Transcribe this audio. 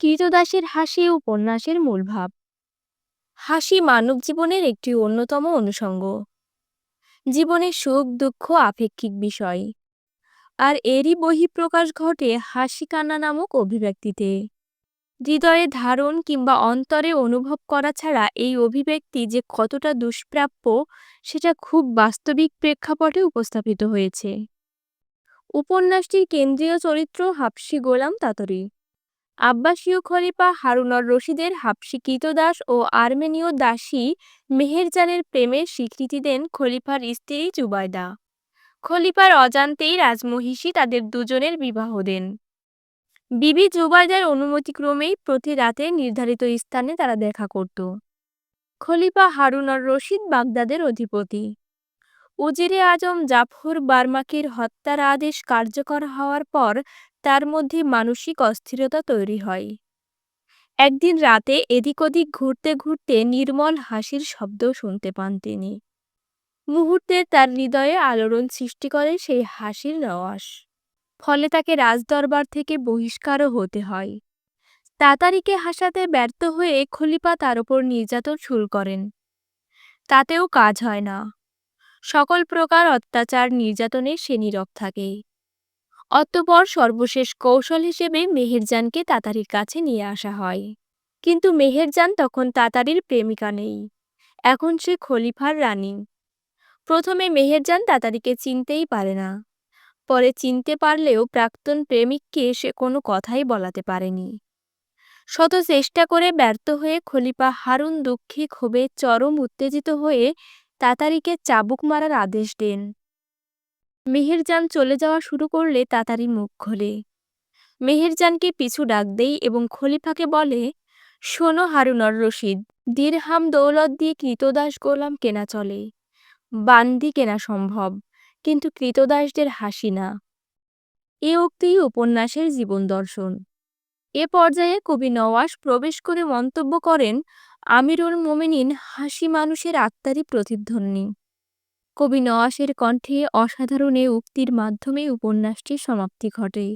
কৃতদাসের হাসি উপন্যাসের মূল ভাব। হাসি মানব জীবনের একটি অন্যতম অনুষঙ্গ। জীবনের সুখ, দুঃখ, আপেক্ষিক বিষয়। আর এরই বহিঃপ্রকাশ ঘটে হাসি কান্না নামক অভিব্যক্তিতে। হৃদয়ে ধারণ কিংবা অন্তরে অনুভব করা ছাড়া এই অভিব্যক্তি যে কতটা দুষ্প্রাপ্য, সেটা খুব বাস্তবিক প্রেক্ষাপটে উপস্থাপিত হয়েছে। উপন্যাসটির কেন্দ্রীয় চরিত্র হাফসি গোলাম তাতরি। আব্বাসীয় খলিফা হারুনর রশিদের হাবশি কৃতদাস ও আর্মেনীয় দাসী মেহেরজানের প্রেমের স্বীকৃতি দেন খলিফার স্ত্রী জুবায়দা। খলিফার অজান্তেই রাজমহিষী তাদের দুজনের বিবাহ দেন। বিবি জুবায়দার অনুমতিক্রমেই প্রতি রাতে নির্ধারিত স্থানে তারা দেখা করত। খলিফা হারুনর রশিদ বাগদাদের অধিপতি। উজিরে আজম জাফর বার্মাকির হত্যার আদেশ কার্যকর হওয়ার পর তার মধ্যে মানসিক অস্থিরতা তৈরি হয়। একদিন রাতে এদিক ওদিক ঘুরতে ঘুরতে নির্মল হাসির শব্দ শুনতে পান তিনি। মুহূর্তে তার হৃদয়ে আলোড়ন সৃষ্টি করে সেই হাসির রওয়াস ফলে তাকে রাজদরবার থেকে বহিষ্কারও হতে হয়। তাতারিকে হাসাতে ব্যর্থ হয়ে খলিফা তার ওপর নির্যাতন শুরু করেন। তাতেও কাজ হয় না। সকল প্রকার অত্যাচার নির্যাতনে সে নীরব থাকে। অতঃপর সর্বশেষ কৌশল হিসেবে মেহেরজানকে তাতারির কাছে নিয়ে আসা হয়। কিন্তু মেহেরজান তখন তাতারির প্রেমিকা নেই। এখন সে খলিফার রানী। প্রথমে মেহেরজান তাতারিকে চিনতেই পারে না। পরে চিনতে পারলেও প্রাক্তন প্রেমিককে সে কোনো কথাই বলাতে পারেনি। শত চেষ্টা করে ব্যর্থ হয়ে খলিফা হারুন দুঃখী ক্ষোভে চরম উত্তেজিত হয়ে তাতারিকে চাবুক মারার আদেশ দেন। মেহেরজান চলে যাওয়া শুরু করলে তাতারি মুখ খোলে। মেহেরজানকে পিছু ডাক দেই এবং খলিফাকে বলে, শোনো হারুনর রশিদ, দিরহাম দৌলত দিয়ে কৃতদাস গোলাম কেনা চলে। বান্দি কেনা সম্ভব, কিন্তু কৃতদাসদের হাসি না। এ উক্তিই উপন্যাসের জীবন দর্শন। এ পর্যায়ে কবি নওয়াজ প্রবেশ করে মন্তব্য করেন আমিরুল মোমেনিন হাসি মানুষের আত্মারই প্রতিধ্বনি। কবি নওয়াসের কণ্ঠে অসাধারণ এ উক্তির মাধ্যমে উপন্যাসটির সমাপ্তি ঘটে।